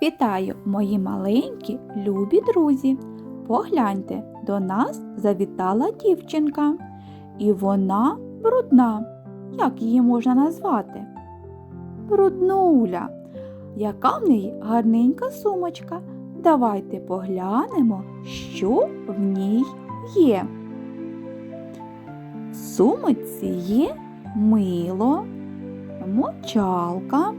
Вітаю, мої маленькі, любі друзі. Погляньте, до нас завітала дівчинка. І вона брудна. Як її можна назвати? Бруднуля. Яка в неї гарненька сумочка. Давайте поглянемо, що в ній є. В сумочці є мило, мочалка.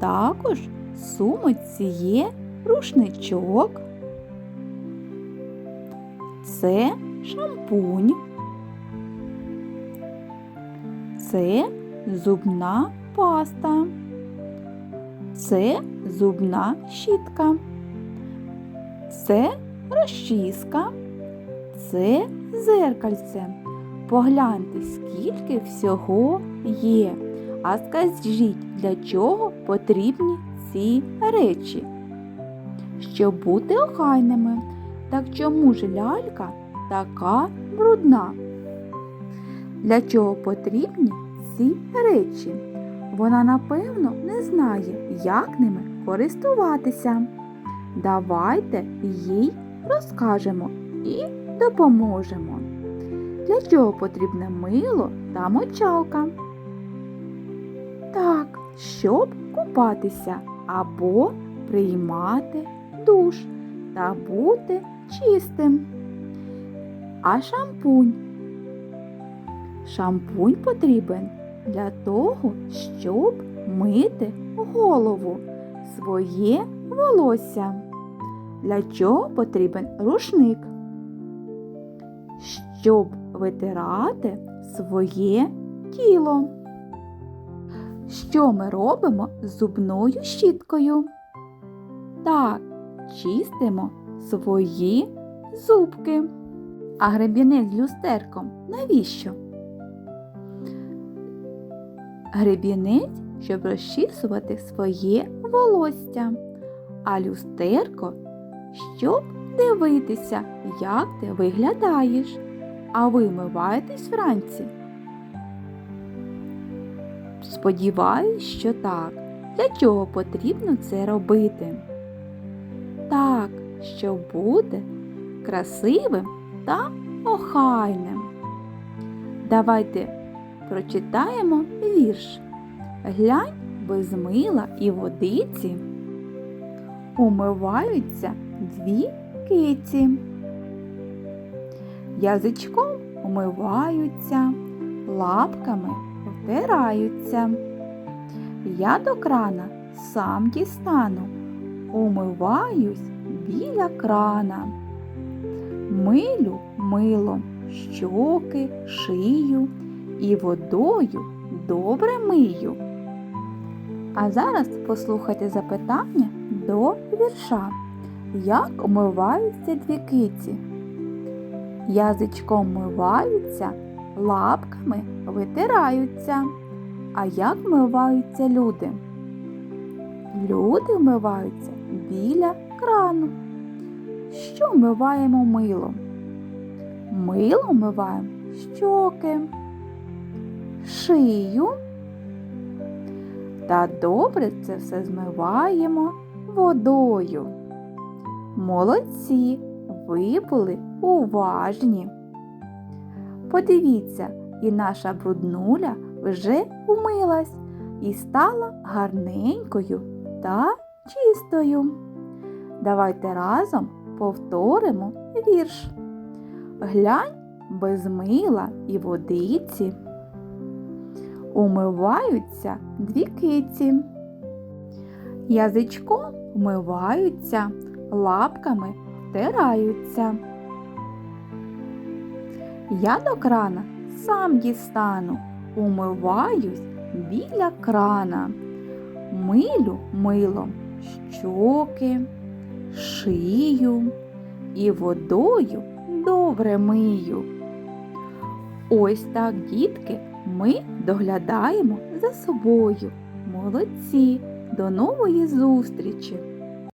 Також сумочці є рушничок. Це шампунь. Це зубна паста. Це зубна щітка. Це розчіска. Це зеркальце. Погляньте, скільки всього є. А скажіть, для чого потрібні ці речі? Щоб бути охайними. Так чому ж лялька така брудна? Для чого потрібні ці речі? Вона, напевно, не знає, як ними користуватися. Давайте їй розкажемо і допоможемо. Для чого потрібне мило та мочалка? Так, щоб купатися або приймати душ та бути чистим. А шампунь? Шампунь потрібен для того, щоб мити голову, своє волосся. Для чого потрібен рушник? Щоб витирати своє тіло. Що ми робимо з зубною щіткою? Так, чистимо свої зубки. А гребінець з люстерком навіщо? Гребінець, щоб розчісувати своє волосся, а люстерко, щоб дивитися, як ти виглядаєш. А ви миваєтесь вранці? Сподіваюсь, що так. Для чого потрібно це робити? Так, щоб бути красивим та охайним. Давайте прочитаємо вірш. Глянь без мила і водиці. Умиваються дві киці. Язичком умиваються, лапками втираються. Я до крана сам дістану, умиваюсь біля крана. Милю милом щоки, шию і водою добре мию. А зараз послухайте запитання до вірша. Як умиваються дві киці? Язичком миваються, лапками витираються. А як вмиваються люди? Люди вмиваються біля крану. Що вмиваємо милом? Мило вмиваємо щоки, шию. Та добре це все змиваємо водою. Молодці, ви були уважні. Подивіться, і наша бруднуля вже умилась і стала гарненькою та чистою. Давайте разом повторимо вірш. Глянь без мила і водиці. Умиваються дві киці. Язичком вмиваються, лапками втираються. Я до крана сам дістану, умиваюсь біля крана. Милю милом щоки, шию і водою добре мию. Ось так, дітки, ми доглядаємо за собою. Молодці! До нової зустрічі!